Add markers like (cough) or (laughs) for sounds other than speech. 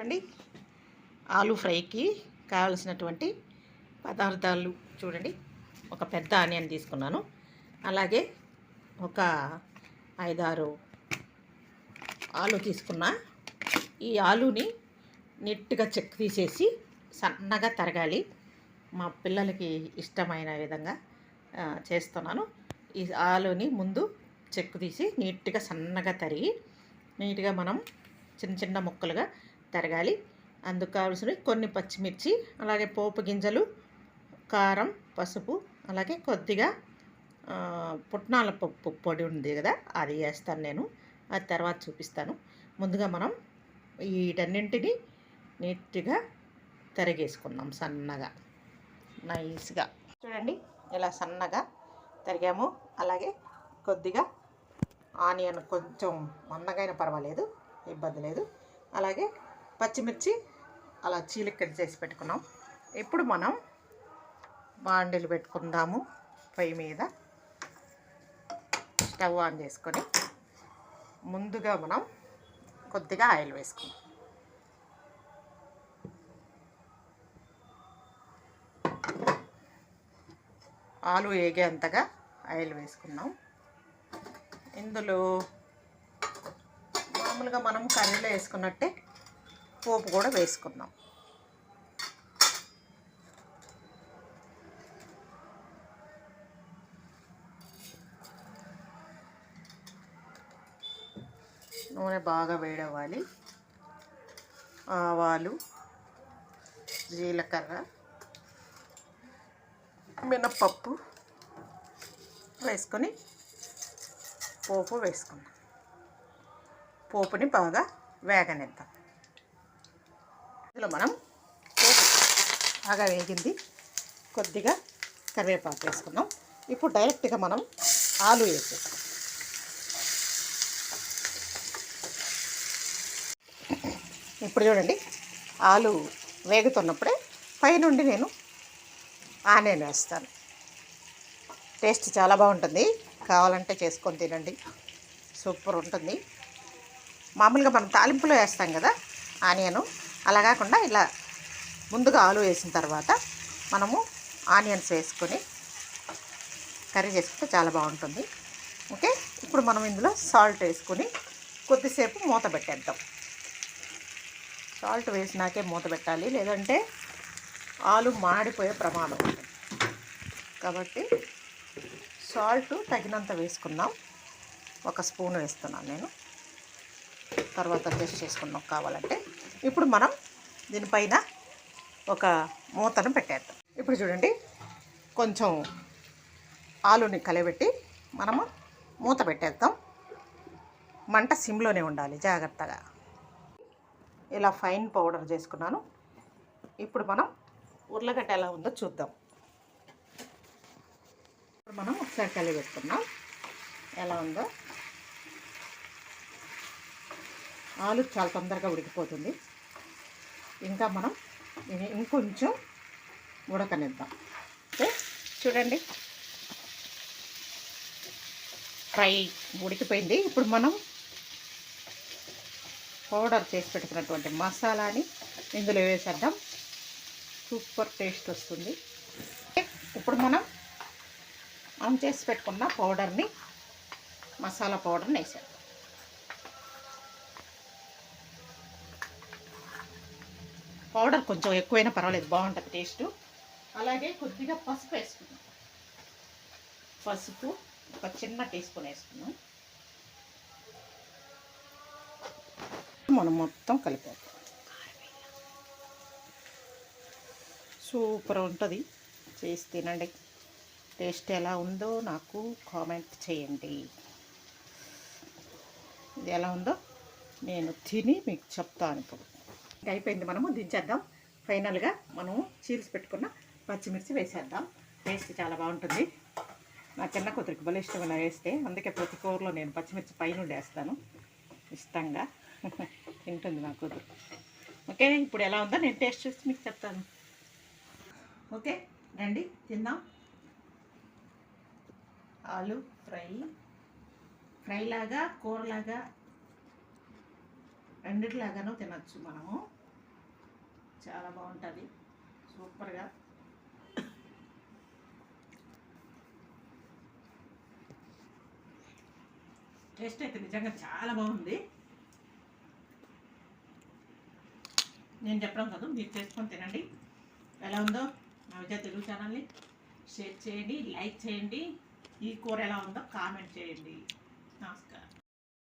చూడండి. ఆలు ఫ్రైకి కావలసినటువంటి పదార్థాలు చూడండి. ఒక పెద్ద ఆనియన్ తీసుకున్నాను. అలాగే ఒక ఐదారు ఆలు తీసుకున్నా. ఈ ఆలుని నీట్గా చెక్ తీసేసి సన్నగా తరగాలి. మా పిల్లలకి ఇష్టమైన విధంగా చేస్తున్నాను. ఈ ఆలుని ముందు చెక్కు తీసి నీట్గా సన్నగా తరిగి నీట్గా మనం చిన్న చిన్న ముక్కలుగా తరగాలి. అందుకు కావాల్సినవి కొన్ని పచ్చిమిర్చి అలాగే పోపు గింజలు కారం పసుపు అలాగే కొద్దిగా పుట్నాల పప్పు పొడి ఉంది కదా అది వేస్తాను నేను. అది తర్వాత చూపిస్తాను. ముందుగా మనం వీటన్నింటినీ నీట్గా తరిగేసుకుందాం సన్నగా నైస్గా. చూడండి ఇలా సన్నగా తరిగాము అలాగే కొద్దిగా ఆనియన్ కొంచెం మందగైనా పర్వాలేదు ఇబ్బంది లేదు. అలాగే పచ్చిమిర్చి అలా చీలికలు చేసి పెట్టుకున్నాం. ఇప్పుడు మనం బాండీలు పెట్టుకుందాము పొయ్యి మీద. స్టవ్ ఆన్ చేసుకొని ముందుగా మనం కొద్దిగా ఆయిల్ వేసుకుందాం. ఆలు ఏగేంతగా ఆయిల్ వేసుకున్నాం. ఇందులో మామూలుగా మనం కర్రీలో వేసుకున్నట్టే పోపు కూడా వేసుకుందాం. నూనె బాగా వేడవ్వాలి. ఆవాలు జీలకర్ర మినప్పప్పు వేసుకొని పోపు వేసుకుందాం. పోపుని బాగా వేగనిద్దాం. ఇందులో మనం బాగా వేగింది. కొద్దిగా కరివేపాకు వేసుకుందాం. ఇప్పుడు డైరెక్ట్గా మనం ఆలు వేసేస్తాం ఇప్పుడు చూడండి ఆలు వేగుతున్నప్పుడే పైనుండి నేను ఆనియన్ వేస్తాను. టేస్ట్ చాలా బాగుంటుంది. కావాలంటే చేసుకొని తినండి. సూపర్ ఉంటుంది. మామూలుగా మనం తాలింపులో వేస్తాం కదా ఆనియను. అలా కాకుండా ఇలా ముందుగా ఆలు వేసిన తర్వాత మనము ఆనియన్స్ వేసుకొని కర్రీ చేసుకుంటే చాలా బాగుంటుంది. ఓకే? ఇప్పుడు మనం ఇందులో సాల్ట్ వేసుకొని కొద్దిసేపు మూత పెట్టేద్దాం. సాల్ట్ వేసినాకే మూత పెట్టాలి. లేదంటే ఆలు మాడిపోయే ప్రమాదం కాబట్టి సాల్ట్ తగినంత వేసుకుందాం. ఒక స్పూన్ వేస్తున్నాను నేను. తర్వాత టేస్ట్ చేసుకుందాం కావాలంటే. ఇప్పుడు మనం దీనిపైన ఒక మూతను పెట్టేద్దాం. ఇప్పుడు చూడండి కొంచెం ఆలుని కలబెట్టి మనము మూత పెట్టేద్దాం. మంట సిమ్లోనే ఉండాలి జాగ్రత్తగా. ఇలా ఫైన్ పౌడర్ చేసుకున్నాను. ఇప్పుడు మనం ఉర్లగడ్డ ఎలా ఉందో చూద్దాం. ఇప్పుడు మనం ఒకసారి కలిపెట్టుకున్నాం ఎలా ఉందో. ఆలు చాలా తొందరగా ఉడికిపోతుంది. ఇంకా మనం ఇంకొంచెం ఉడకనిద్దాం. ఓకే? చూడండి. ఫ్రై ఉడికిపోయింది. ఇప్పుడు మనం పౌడర్ చేసి పెట్టుకున్నటువంటి మసాలాని ఇందులో వేసేద్దాం. సూపర్ టేస్ట్ వస్తుంది. ఇప్పుడు మనం ఆన్ చేసి పెట్టుకున్న పౌడర్ని మసాలా పౌడర్ని వేసేద్దాం. పౌడర్ కొంచెం ఎక్కువైనా పర్వాలేదు బాగుంటుంది టేస్ట్. అలాగే కొద్దిగా పసుపు వేసుకున్నాం పసుపు ఒక చిన్న టీ స్పూన్ వేసుకున్నాం మనం మొత్తం కలిపాం సూపర్ ఉంటుంది. చేసి తినండి. టేస్ట్ ఎలా ఉందో నాకు కామెంట్ చేయండి. ఇది ఎలా ఉందో నేను తిని మీకు చెప్తాను ఇప్పుడు. అయిపోయింది మనము దించేద్దాం. ఫైనల్గా మనము చీల్స్ పెట్టుకున్న పచ్చిమిర్చి వేసేద్దాం. టేస్ట్ చాలా బాగుంటుంది. నా చిన్న కూతురికి భలే ఇష్టమైన వేస్తే. అందుకే ప్రతి కూరలో నేను పచ్చిమిర్చి పైన వేస్తాను ఇష్టంగా. (laughs) తింటుంది నా కూతురు. ఓకే ఇప్పుడు ఎలా ఉందో నేను టేస్ట్ చూసి మీకు చెప్తాను. ఓకే రండి తిందాం. ఆలు ఫ్రై. ఫ్రైలాగా కూరలాగా రెండిట్లాగానూ తినచ్చు మనము. చాలా బాగుంటుంది. సూపర్గా. టేస్ట్ అయితే నిజంగా చాలా బాగుంది. నేను చెప్పడం కాదు మీరు చేసుకొని తినండి. ఎలా ఉందో నా విజయ తెలుగు ఛానల్ని షేర్ చేయండి లైక్ చేయండి. ఈ కూర ఎలా ఉందో కామెంట్ చేయండి. నమస్కారం.